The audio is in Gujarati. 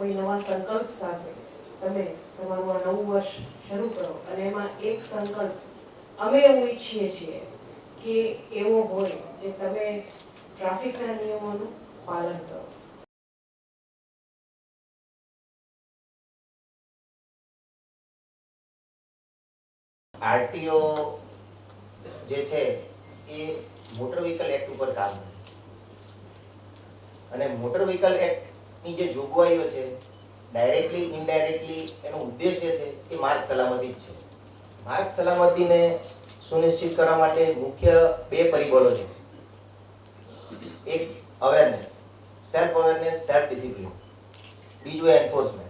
કોઈ નવા સંકલ્પ સાથે તમે તમારું આ નવું વર્ષ શરૂ કરો અને એમાં એક સંકલ્પ અમે એવું ઈચ્છીએ છીએ કે એવો હોય કે તમે ટ્રાફિકના નિયમોનું પાલન કરો. આરટીઓ જે છે એ મોટર વ્હીકલ એક્ટ ઉપર કામ કરે. અને મોટર વ્હીકલ એક્ટની જે જોગવાઈઓ છે ડાયરેક્ટલી ઇનડાયરેક્ટલી એનો ઉદ્દેશ્ય છે એ માર્ગ સલામતી જ છે. માર્ગ સલામતીને સુનિશ્ચિત કરવા માટે મુખ્ય બે પરિબળો છે. એક awareness self awareness self discipline બીજું એન્ફોર્સમેન્ટ